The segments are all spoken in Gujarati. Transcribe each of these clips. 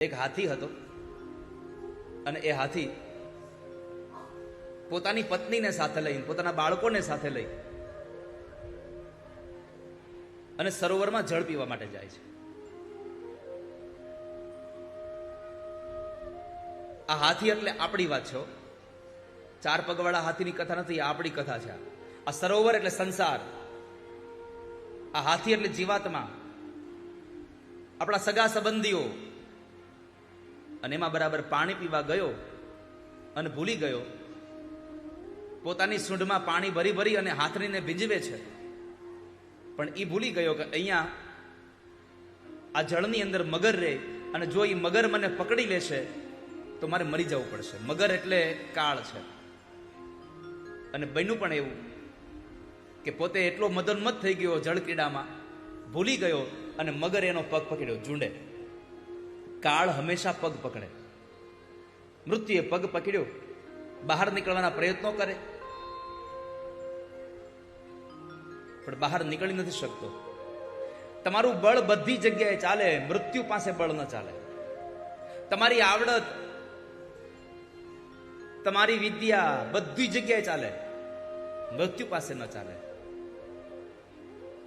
એક હાથી હતો અને એ હાથી પોતાની પત્નીને સાથે લઈને, પોતાના બાળકોને સાથે લઈ અને સરોવરમાં જળ પીવા માટે જાય છે. આ હાથી એટલે આપણી વાત છે ચાર પગવાળા હાથીની કથા નથી, આ આપણી કથા છે. આ. આ સરોવર એટલે સંસાર. આ હાથી એટલે જીવાત્મા. આપણા સગા સંબંધીઓ. અને એમાં બરાબર પાણી પીવા ગયો અને ભૂલી ગયો. પોતાની સૂંઢમાં પાણી ભરી ભરી અને હાથરીને ભીંજવે છે. પણ એ ભૂલી ગયો કે અહીંયા આ જળની અંદર મગર રહે અને જો એ મગર મને પકડી લેશે તો મારે મરી જવું પડશે. મગર એટલે કાળ છે. અને બન્યું પણ એવું કે પોતે એટલો મદનમત થઈ ગયો જળકીડામાં ભૂલી ગયો અને મગર એનો પગ પકડ્યો, ઝૂંડે. કાળ હંમેશા પગ પકડે. મૃત્યુએ પગ પકડ્યો, બહાર નીકળવાના પ્રયત્નો કરે. પણ બહાર નીકળી નથી શકતો. તમારું બળ બધી જગ્યાએ ચાલે, મૃત્યુ પાસે બળ ન ચાલે. તમારી આવડત, તમારી વિદ્યા બધી જગ્યાએ ચાલે, મૃત્યુ પાસે ન ચાલે.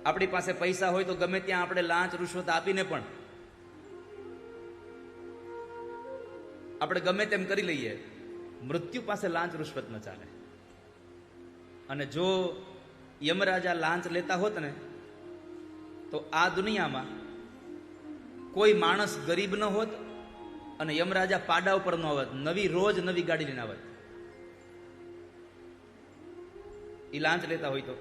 આપણી પાસે પૈસા હોય તો ગમે ત્યાં આપણે લાંચ, રૂશ્વત આપીને પણ આપણે ગમે તેમ કરી લઈએ, મૃત્યુ પાસે લાંચ રૂશ્વત ન ચાલે. અને જો યમરાજા લાંચ લેતા હોત ને, તો આ દુનિયામાં કોઈ માણસ ગરીબ ન હોત અને યમરાજા પાડા ઉપર ન આવત નવી રોજ નવી ગાડી લઈને આવત. એ લાંચ લેતા હોય તો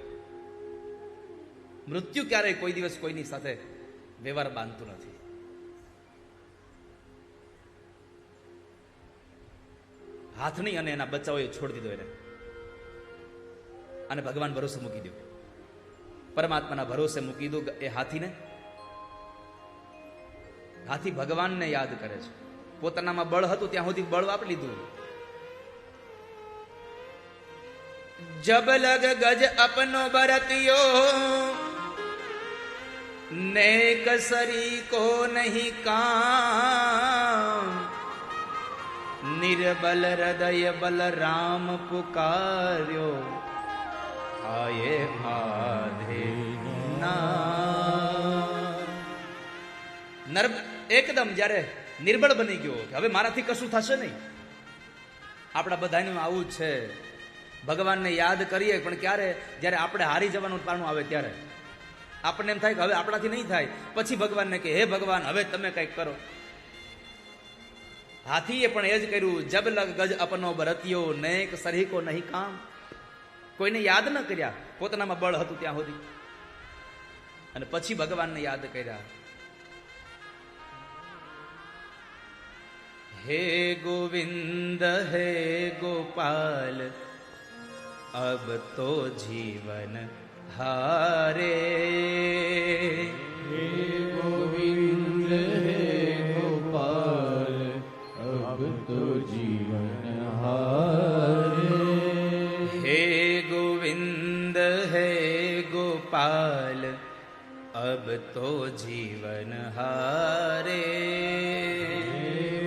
મૃત્યુ ક્યારેય કોઈ દિવસ કોઈની સાથે વ્યવહાર બાંધતું નથી. હાથની અને એના બચ્ચાઓએ છોડી દીધો એને. અને ભગવાન ભરોસે મૂકી દો પરમાત્માના ભરોસે મૂકી દો એ હાથીને. હાથી ભગવાનને યાદ કરે છે. પોતાનામાં બળ હતું ત્યાં સુધી બળ વાપરી લીધું. જબ લગ ગજ અપનો બરતિયો, નેક સરી કો નહીં કામ નિર્બલ હૃદય બલ રામ પુકાર્યો આયે આધે નર એકદમ જ્યારે નિર્બળ બની ગયો હવે મારાથી કશું થશે નહીં. આપણા બધાનું આવું છે. ભગવાનને યાદ કરીએ, પણ ક્યારે? જ્યારે આપણે હારી જવાનું પારણું આવે ત્યારે. આપણને એમ થાય કે હવે આપણાથી નહીં થાય. પછી ભગવાનને કે, હે ભગવાન, હવે તમે કંઈક કરો. હાથીએ પણ એ જ કર્યું, જબ લગ ગજ અપનો બરતિયો, નેક સરહીકો નહીં કામ. કોઈને યાદ ન કર્યા, પોતાનામાં બળ હતું ત્યાં સુધી. અને પછી ભગવાનને યાદ કર્યા. હે ગોવિંદ, હે ગોપાલ, અબ તો જીવન હારે. હે તો જીવન હારે.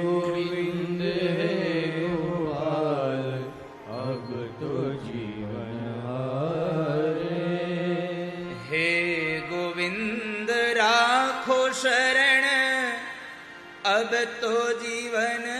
ગોવિંદ ગોપાલ અબ તો જીવન હારે. હે ગોવિંદ રાખો શરણ. અબ તો જીવન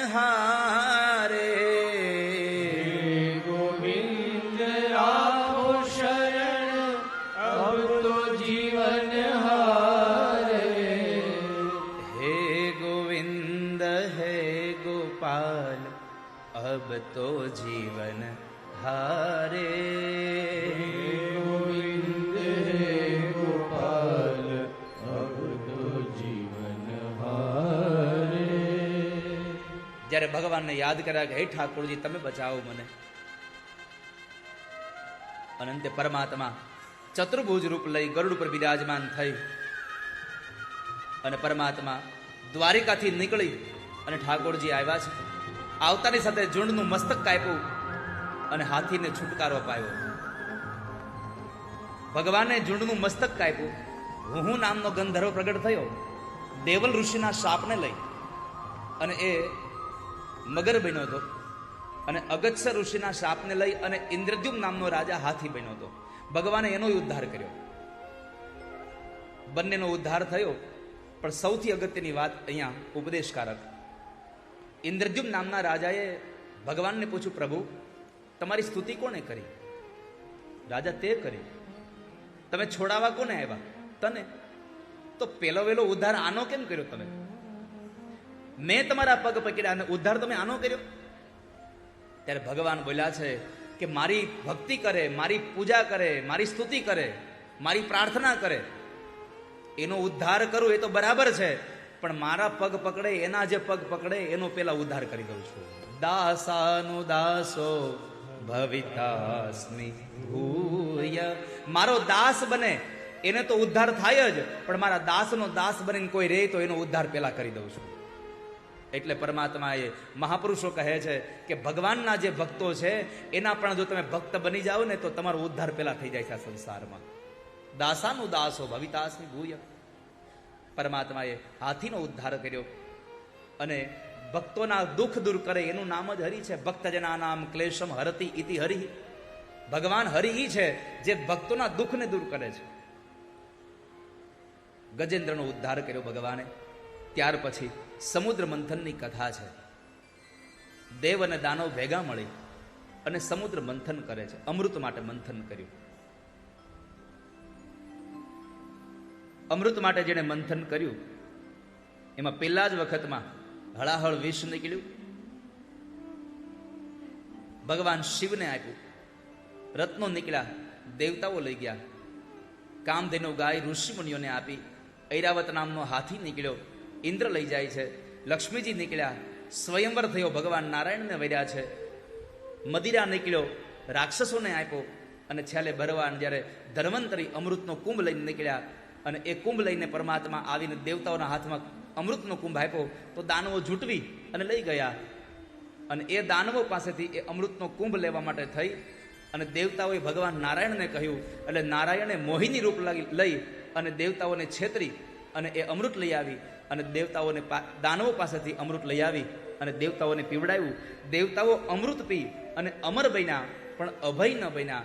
તો જીવન હારે. ગોવિંદે ભગવાનને યાદ કર્યા કે હે ઠાકોરજી તમે બચાવો મને. અનંતે પરમાત્મા ચતુર્ભુજ રૂપ લઈ ગરુડ પર બિરાજમાન થઈ અને પરમાત્મા દ્વારિકાથી નીકળી અને ઠાકોરજી આવ્યા છે. આવતાની સાથે ઝુંડનું મસ્તક કાપ્યું અને હાથીને છુટકારો અપાયો. ભગવાને ઝુંડનું મસ્તક કાપ્યું. હું નામનો ગંધર્વ પ્રગટ થયો. દેવલ ઋષિના શાપને લઈ. અને એ મગર બન્યો હતો. અને અગત્ય ઋષિના શાપને લઈ અને ઇન્દ્રદ્યુમ નામનો રાજા હાથી બન્યો હતો. ભગવાને એનો ઉદ્ધાર કર્યો. બંનેનો ઉદ્ધાર થયો. પણ સૌથી અગત્યની વાત અહીંયા ઉપદેશકારક ઇન્દ્રદ્યુમ નામના રાજાએ ભગવાનને પૂછ્યું, પ્રભુ, તમારી સ્તુતિ કોણે કરી? રાજા તે કરી, તમે છોડાવા કોને આવ્યા? તને? તો પેલો વેલો ઉદ્ધાર આનો કેમ કર્યો તમે? મેં તમારા પગ પકડ્યા અને ઉદ્ધાર તમે આનો કર્યો? ત્યારે ભગવાન બોલ્યા છે કે, મારી ભક્તિ કરે, મારી પૂજા કરે, મારી સ્તુતિ કરે, મારી પ્રાર્થના કરે. એનો ઉદ્ધાર કરું એ તો બરાબર છે પણ મારા પગ પકડે, એના જે પગ પકડે, એનો પેલા ઉદ્ધાર કરી દઉં છું. દાસાનો દાસો ભવિતાસ્મિ ભૂય. મારો દાસ બને, એને તો ઉદ્ધાર થાય જ, પણ મારા દાસનો દાસ બનીને કોઈ રહે તો એનો ઉદ્ધાર પેલા કરી દઉં છું. એટલે પરમાત્માએ મહાપુરુષો કહે છે કે ભગવાનના જે ભક્તો છે, એના પણ જો તમે ભક્ત બની જાઓ ને તો તમારો ઉદ્ધાર પેલા થઈ જાય છે આ સંસારમાં. દાસાનું દાસો ભવિતાસની ભૂય. પરમાત્માએ હાથીનો ઉદ્ધાર કર્યો. અને ભક્તોના દુઃખ દૂર કરે, એનું નામ જ હરિ છે. ભક્તજના નામ ક્લેશમ હરતી ઇતિ હરિ. ભગવાન હરિ છે જે ભક્તોના દુઃખને દૂર કરે છે. ગજેન્દ્રનો ઉદ્ધાર કર્યો ભગવાને. ત્યાર પછી સમુદ્ર મંથનની કથા છે. દેવ અને દાનવ ભેગા મળી અને સમુદ્ર મંથન કરે છે. અમૃત માટે મંથન કર્યું. અમૃત માટે જેણે મંથન કર્યું, એમાં પહેલા જ વખતમાં હળાહળ વિષ નીકળ્યું. ભગવાન શિવને આપ્યું. રત્નો નીકળ્યા, દેવતાઓ લઈ ગયા. કામધેનુ ગાય ઋષિમુનિઓને આપી, ઐરાવત નામનો હાથી નીકળ્યો, ઇન્દ્ર લઈ જાય છે, લક્ષ્મીજી નીકળ્યા, સ્વયંવર થયો ભગવાન નારાયણને વર્યા છે. મદિરા નીકળ્યો, રાક્ષસોને આપ્યો, અને છેલ્લે ભગવાન જ્યારે ધર્મંતરી અમૃતનો કુંભ લઈને નીકળ્યા અને એ કુંભ લઈને પરમાત્મા આવીને દેવતાઓના હાથમાં અમૃતનો કુંભ આપ્યો, તો દાનવો જૂટવી અને લઈ ગયા. અને એ દાનવો પાસેથી એ અમૃતનો કુંભ લેવા માટે થઈ અને દેવતાઓએ ભગવાન નારાયણને કહ્યું, એટલે નારાયણે મોહિની રૂપ લાગી- લઈ અને દેવતાઓને છેતરી અને એ અમૃત લઈ આવી અને દેવતાઓને દાનવો પાસેથી અમૃત લઈ આવી અને દેવતાઓને પીવડાવ્યું. દેવતાઓ અમૃત પી અને અમર બન્યા, પણ અભય ન બન્યા.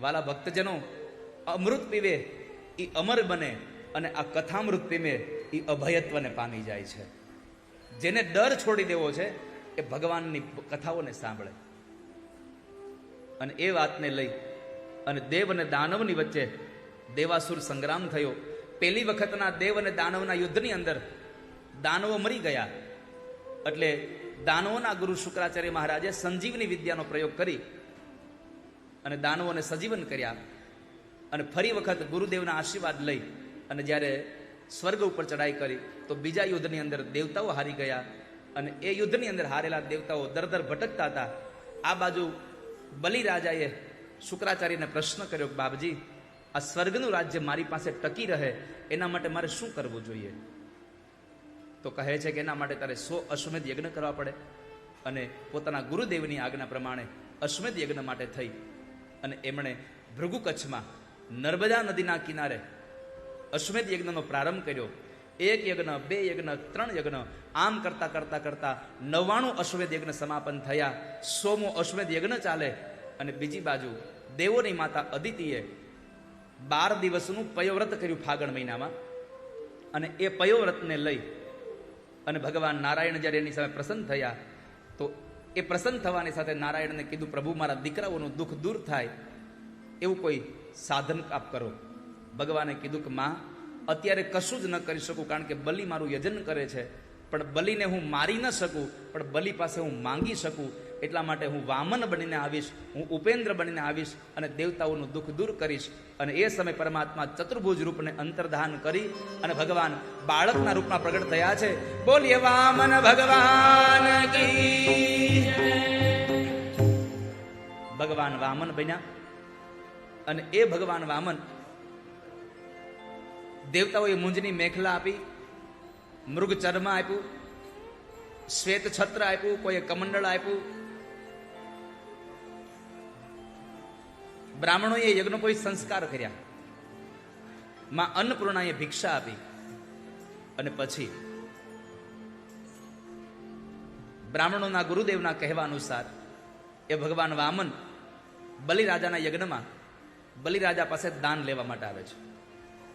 વાલા ભક્તજનો, અમૃત પીવે એ અમર બને અને આ કથામૃત પીમે એ અભયત્વને પામી જાય છે. જેને ડર છોડી દેવો છે, એ ભગવાનની કથાઓને સાંભળે. અને એ વાતને લઈ અને દેવ અને દાનવની વચ્ચે દેવાસુર સંગ્રામ થયો. પહેલી વખતના દેવ અને દાનવના યુદ્ધની અંદર દાનવો મરી ગયા. એટલે દાનવોના ગુરુ શુક્રાચાર્ય મહારાજે સંજીવની વિદ્યાનો પ્રયોગ કરી અને દાનવોને સજીવન કર્યા. અને ફરી વખત ગુરુદેવના આશીર્વાદ લઈ અને જ્યારે સ્વર્ગ ઉપર ચડાઈ કરી, તો બીજા યુદ્ધની અંદર દેવતાઓ હારી ગયા અને એ યુદ્ધની અંદર હારેલા દેવતાઓ દર દર ભટકતા હતા. આ બાજુ બલિરાજાએ શુક્રાચાર્યને પ્રશ્ન કર્યો બાપજી, આ સ્વર્ગનું રાજ્ય મારી પાસે ટકી રહે, એના માટે મારે શું કરવું જોઈએ? તો કહે છે કે, એના માટે તારે સો અશ્વમેધ યજ્ઞ કરવા પડે. અને પોતાના ગુરુદેવની આજ્ઞા પ્રમાણે અશ્વમેધ યજ્ઞ માટે થઈ અને એમણે ભૃગુ કચ્છમાં નર્મદા નદીના કિનારે અશ્વમેધ યજ્ઞનો પ્રારંભ કર્યો. એક યજ્ઞ, બે યજ્ઞ, ત્રણ યજ્ઞ. આમ કરતા કરતા કરતા નવ્વાણું અશ્વમેધ યજ્ઞ સમાપન થયા. સોમો અશ્વમેધ યજ્ઞ ચાલે અને બીજી બાજુ દેવોની માતા અદિતિએ બાર દિવસનું પયોવ્રત કર્યું ફાગણ મહિનામાં. અને એ પયોવ્રતને લઈ અને ભગવાન નારાયણ જ્યારે એની સામે પ્રસન્ન થયા, તો એ પ્રસન્ન થવાની સાથે નારાયણને કીધું, પ્રભુ, મારા દીકરાઓનું દુઃખ દૂર થાય. એવું કોઈ સાધન આપ કરો. ભગવાને કીધું કે, માં, અત્યારે કશું જ ન કરી શકું, કારણ કે બલિ મારું યજન કરે છે. પણ બલિને હું મારી ન શકું, પણ બલિ પાસે હું માંગી શકું. એટલા માટે હું વામન બનીને આવીશ, હું ઉપેન્દ્ર બનીને આવીશ અને દેવતાઓનું દુઃખ દૂર કરીશ. અને એ સમય પરમાત્મા ચતુર્ભુજ રૂપને અંતર્ધાન કરી અને ભગવાન બાળકના રૂપમાં પ્રગટ થયા છે. બોલીએ, વામન ભગવાન ભગવાન વામન બન્યા. અને એ ભગવાન વામન દેવતાઓએ મુંજની મેખલા આપી, મૃગ ચર્મ આપ્યું, શ્વેત છત્ર આપ્યું, કોઈએ કમંડળ આપ્યું. બ્રાહ્મણોએ યજ્ઞ કોઈ સંસ્કાર કર્યા. માં અન્નપૂર્ણાએ ભિક્ષા આપી અને પછી બ્રાહ્મણોના ગુરુદેવના કહેવા અનુસાર એ ભગવાન વામન બલિરાજાના યજ્ઞમાં બલિરાજા પાસે દાન લેવા માટે આવે છે.